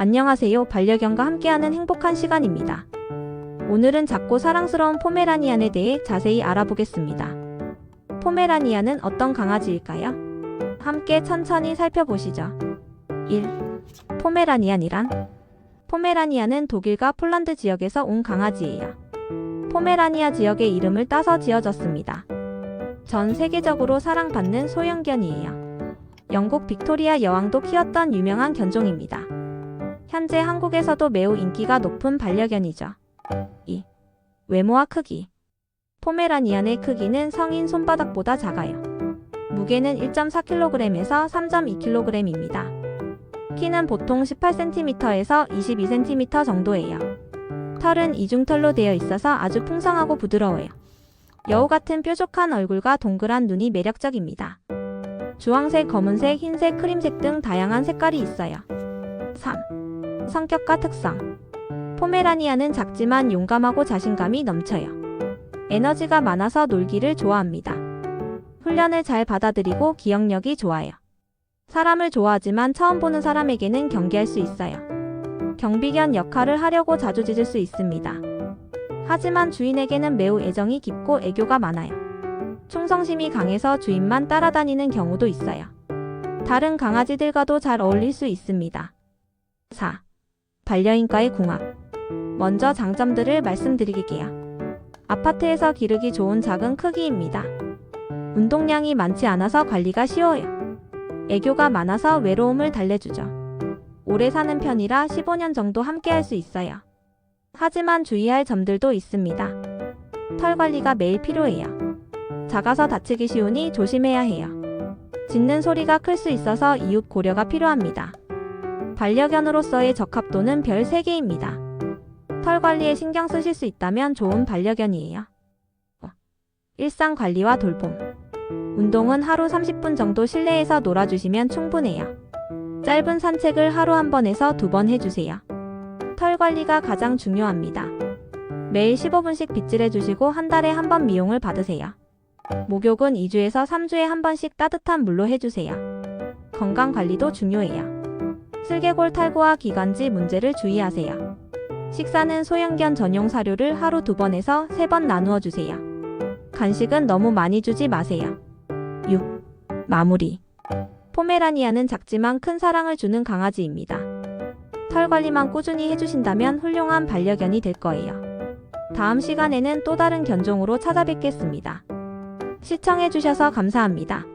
안녕하세요. 반려견과 함께하는 행복한 시간입니다. 오늘은 작고 사랑스러운 포메라니안에 대해 자세히 알아보겠습니다. 포메라니안은 어떤 강아지일까요? 함께 천천히 살펴보시죠. 1. 포메라니안이란 포메라니안은 독일과 폴란드 지역에서 온 강아지예요. 포메라니아 지역의 이름을 따서 지어졌습니다. 전 세계적으로 사랑받는 소형견이에요. 영국 빅토리아 여왕도 키웠던 유명한 견종입니다. 현재 한국에서도 매우 인기가 높은 반려견이죠. 2. 외모와 크기. 포메라니안의 크기는 성인 손바닥보다 작아요. 무게는 1.4kg에서 3.2kg입니다. 키는 보통 18cm에서 22cm 정도예요. 털은 이중털로 되어 있어서 아주 풍성하고 부드러워요. 여우 같은 뾰족한 얼굴과 동그란 눈이 매력적입니다. 주황색, 검은색, 흰색, 크림색 등 다양한 색깔이 있어요. 3. 성격과 특성. 포메라니아는 작지만 용감하고 자신감이 넘쳐요. 에너지가 많아서 놀기를 좋아합니다. 훈련을 잘 받아들이고 기억력이 좋아요. 사람을 좋아하지만 처음 보는 사람에게는 경계할 수 있어요. 경비견 역할을 하려고 자주 짖을 수 있습니다. 하지만 주인에게는 매우 애정이 깊고 애교가 많아요. 충성심이 강해서 주인만 따라다니는 경우도 있어요. 다른 강아지들과도 잘 어울릴 수 있습니다. 4. 반려인과의 궁합. 먼저 장점들을 말씀드릴게요. 아파트에서 기르기 좋은 작은 크기입니다. 운동량이 많지 않아서 관리가 쉬워요. 애교가 많아서 외로움을 달래주죠. 오래 사는 편이라 15년 정도 함께 할 수 있어요. 하지만 주의할 점들도 있습니다. 털 관리가 매일 필요해요. 작아서 다치기 쉬우니 조심해야 해요. 짖는 소리가 클 수 있어서 이웃 고려가 필요합니다. 반려견으로서의 적합도는 별 3개입니다. 털 관리에 신경 쓰실 수 있다면 좋은 반려견이에요. 어, 일상 관리와 돌봄. 운동은 하루 30분 정도 실내에서 놀아주시면 충분해요. 짧은 산책을 하루 한 번에서 두 번 해주세요. 털 관리가 가장 중요합니다. 매일 15분씩 빗질해주시고 한 달에 한 번 미용을 받으세요. 목욕은 2주에서 3주에 한 번씩 따뜻한 물로 해주세요. 건강 관리도 중요해요. 슬개골 탈구와 기관지 문제를 주의하세요. 식사는 소형견 전용 사료를 하루 두 번에서 세 번 나누어 주세요. 간식은 너무 많이 주지 마세요. 6. 마무리. 포메라니아는 작지만 큰 사랑을 주는 강아지입니다. 털 관리만 꾸준히 해주신다면 훌륭한 반려견이 될 거예요. 다음 시간에는 또 다른 견종으로 찾아뵙겠습니다. 시청해주셔서 감사합니다.